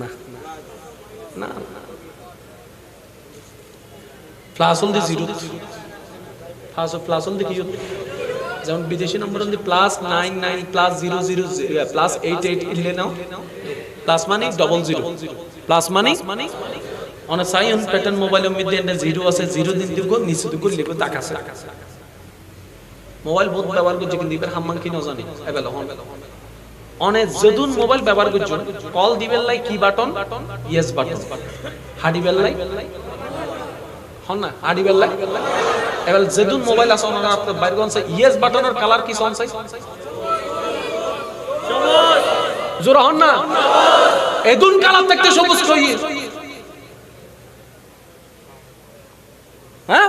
না না প্লাস হল দি জিরো প্লাস প্লাস হল দি কি যেমন বিদেশি নম্বর হল plus nine nine plus zero zero plus eight eight ইলে নাও। প্লাস মানে ডবল জিরো প্লাস মানে অনেক সাই অন প্যাটার্ন মোবাইলের মধ্যে একটা জিরো আছে জিরো দিন দিব, নিচে দিব তাক আছে। মোবাইল বহুত ব্যবহার করছে কিন্তু হাম্মান কি হন অনেক যদুন মোবাইল ব্যবহার করছ কল দিবেন লাই কি বাটন ইয়েস বাটন হাডিবেল লাই হন না হাডিবেল লাই এবার যদুন মোবাইল আছে ওনারা আপনার বাইরে কোন ইয়েস বাটনের কালার কি সন সাই জোরা হন না এদুন কালার দেখতে সবুজ কই হ্যাঁ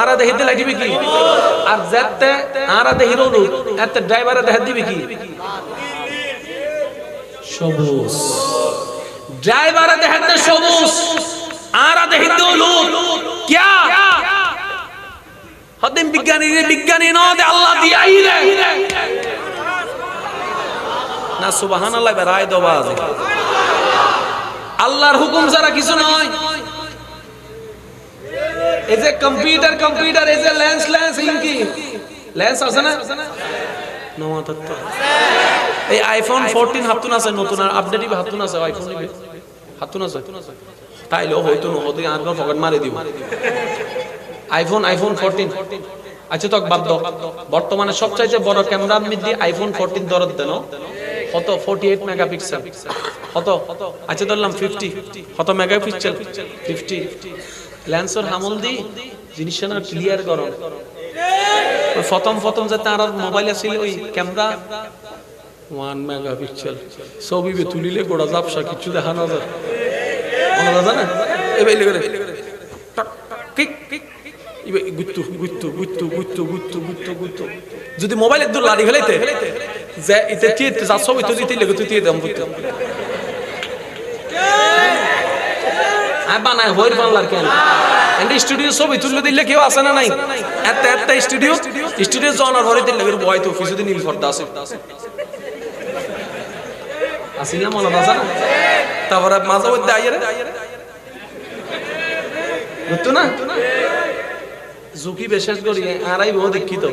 আরা দেহে দি লাইট কি? আর যেতে আরা দেহি রোলু এতে ড্রাইভারে দেহে দিবি কি? সবুজ। ড্রাইভারে দেখাতে সবুজ, আর দেখিতে হলুদ। ক্যা? হদিন বিজ্ঞানী রে, বিজ্ঞানী ন দে আল্লাহ দিয়াই রে। না, সুবহানাল্লাহ রায় দবা আল্লাহর হুকুম ছাড়া কিছু নয়। এই যে কম্পিউটার কম্পিউটার এই লেন্স লেন্স ইনকি লেন্স আছে না? নমা তত্ত্ব। এই আইফোন ফোরটিন হাতুন আছে নতুন, আর আপডেট হাতুন আছে আইফোন নিবে হাতুন আছে। তাইলেও হয়তো নহতে আনবার পকেট মারি দিব। আইফোন আইফোন ফোরটিন আচ্ছা তো বাদ দাও। বর্তমানে সবচাইতে বড় ক্যামেরার মধ্যে আইফোন ফোরটিন দরদ দেন কত? ফোর্টি এইট মেগাপিক্সেল কত? আচ্ছা ধরলাম ফিফটি কত মেগাপিক্সেল ফিফটি ল্যান্সর হামল দি জিনিসটা না ক্লিয়ার গরম। প্রথম প্রথম যে তার মোবাইল আছিল ওই ক্যামেরা ওয়ান মেগাপিক্সেল ছবি বে তুলিলে গোড়া জাপসা, কিছু দেখা না যায় আছে না? এবার করে। গুত্তু গুত্তু গুত্তু গুত্তু গুত্তু গুত্তু গুত্তু। যদি মোবাইল একদম লাড়ি ফেলাইতে, যে ইতে যা ছবি তুই দিতে লেগে, তুই দিয়ে দাম গুত্তু আই বানাই হইর বাংলার কেন? এন্ড স্টুডিও ছবি তুললে দিলে কেউ আসে না নাই? এত এত স্টুডিও? স্টুডিও জনার ঘরে দিলে বয় তো অফিসে নীল পর্দা আছে। আসিল না মনে আছে তারপরে মাঝে মধ্যে আইয়ারে বুঝতো না? ঝুঁকি বিশেষ করি আরাই বহু দীক্ষিত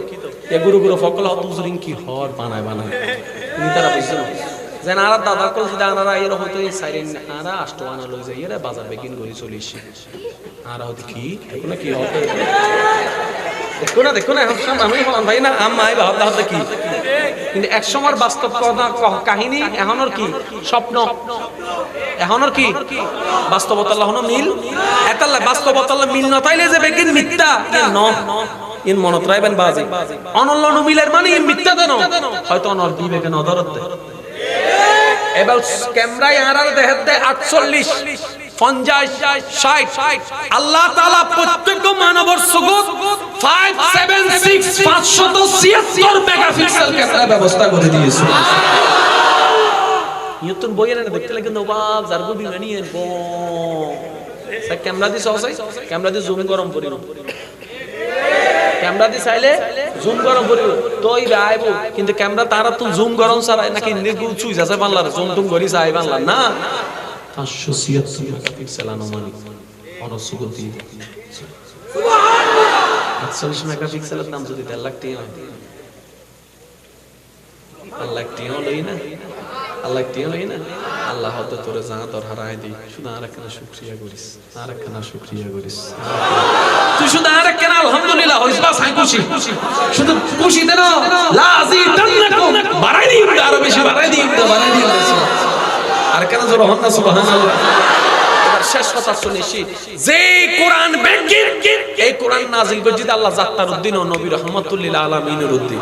এ গুরু গুরু ফকল উজরিং কি হর বানায় বানায়। তুমি তারা বুঝছ না? যেন দাদা কল যদি আনারা এর সাইরেন আনা লই যাই, এরা বাজার বেকিন কি? দেখো না কি দেখো না দেখো না, এখন আমি ভাই না আম্মাই বাবা দাদা কি? কিন্তু এক সময় বাস্তব কাহিনী এখনোর কি? স্বপ্ন। এখনোর কি? বাস্তবতা মিল। এতাল্লা বাস্তবতা মিল ন তাইলে যে বেকিন মিথ্যা। ন। ইন মনত রাইবেন বাজি। অনল্য মিলের মানে মিথ্যা দেন হয়তো অনর বিবেকে নদরত এবার ক্যামেরায় আনার দেখাতে আটচল্লিশ আল্লাহ ফাইভ ক্যামেরা ব্যবস্থা করে দিয়েছে। ইয়তুন বইয়ে না দেখতে লাগে নবাব জারগো বিমানি এর বো ক্যামেরা দি সহসাই জুম গরম করিল ক্যামেরা দি চাইলে জুম গরম করিব। তই আইব, কিন্তু ক্যামেরা তারা তো জুম গরম ছাড়াই নাকি নির্গু চুই যাচ্ছে বাংলার, জুম টুম করি চাই বাংলা না। পাঁচশো ছিয়াত্তর মেগাপিক্সেল আনুমানিক। অনসুগতি আটচল্লিশ মেগাপিক্সেলের দাম যদি দেড় লাখ টাকা হয়। দেড় লাখ টাকা লই না। আল্লাহ একটি হই না। আল্লাহ হয়তো তোরে যা তোর হারাই দিই। শুধু আর একখানা শুক্রিয়া করিস। আর একখানা শুক্রিয়া করিস। তুই শুধু আর একখানা আলহামদুলিল্লাহ হইস বাস, আমি খুশি। শুধু খুশি দেন লাজি টান্নাকুম বাড়াই দিই আরও বেশি বাড়াই দিই বাড়াই দিই আর কেন জোর হন না, সুবহানাল্লাহ। শেষ কথা শুনেছি যে কোরআন ব্যাংকিং এই কোরআন নাজিল করছি আল্লাহ জাত্তার উদ্দিন ও নবী রহমতুল্লিল আলমিনের উদ্দিন।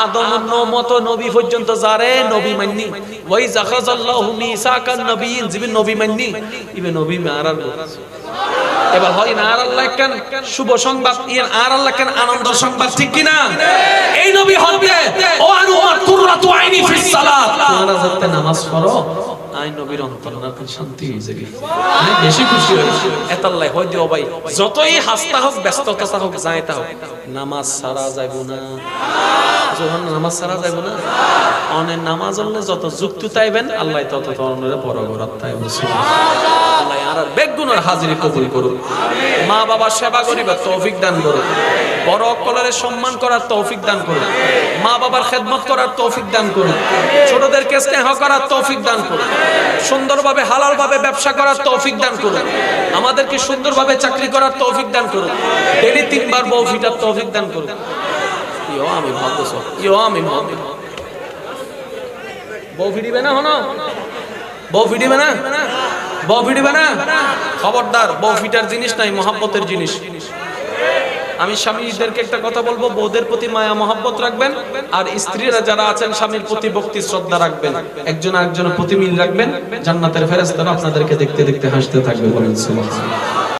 আদম মত নবী পর্যন্ত যারে নবী মান্নি। ওই জাখাজাল্লাহু মিসাকান নবীন, যিনি নবী মান্নি, ইবে নবী মারার এবার হয় না আর আল্লাহ কেন? শুভ সংবাদ ইয়ে আর আল্লাহ কেন আনন্দ সংবাদ, ঠিক কিনা? এই নবী হবে, ও আইনি সালাত। তোমরা যাতে নামাজ পড়ো, আই নবীর অন্তর শান্তি হয়ে যাবে। বেশি খুশি হয় দিও ভাই, যতই হাসতা হোক, ব্যস্ততা হোক যাইতা হোক, নামাজ সারা যাইব না। যখন নামাজ সারা যাইব না। অনেক নামাজ হলে যত যুক্তি তাইবেন, আল্লাহ তত তরণের বড় তাই করার তৌফিক দান করুন দান করুন সুন্দরভাবে, হালালভাবে ব্যবসা করার তৌফিক দান করুন আমাদেরকে সুন্দরভাবে চাকরি করার তৌফিক দান করুন তিনবার বউ ফিটার তৌফিক দান করুন ইয়ো আমি ভাবতেছ ইয়ো আমি ভাব বউ ফিরিবে না হনো বউ ফিরিবে না? বউ ফিরিবে না? খবরদার, বউ ফিটার জিনিস নাই, মহাব্বতের জিনিস। আমি স্বামীদেরকে একটা কথা বলব, বউদের প্রতি মায়া, মহাব্বত রাখবেন, আর স্ত্রীরা যারা আছেন, স্বামীর প্রতি ভক্তি, শ্রদ্ধা রাখবেন। একজন আরেকজনের প্রতি মিল রাখবেন, জান্নাতের ফেরেস্তারা আপনাদেরকে দেখতে দেখতে হাসতে থাকবে বলেন সুবহানাল্লাহ।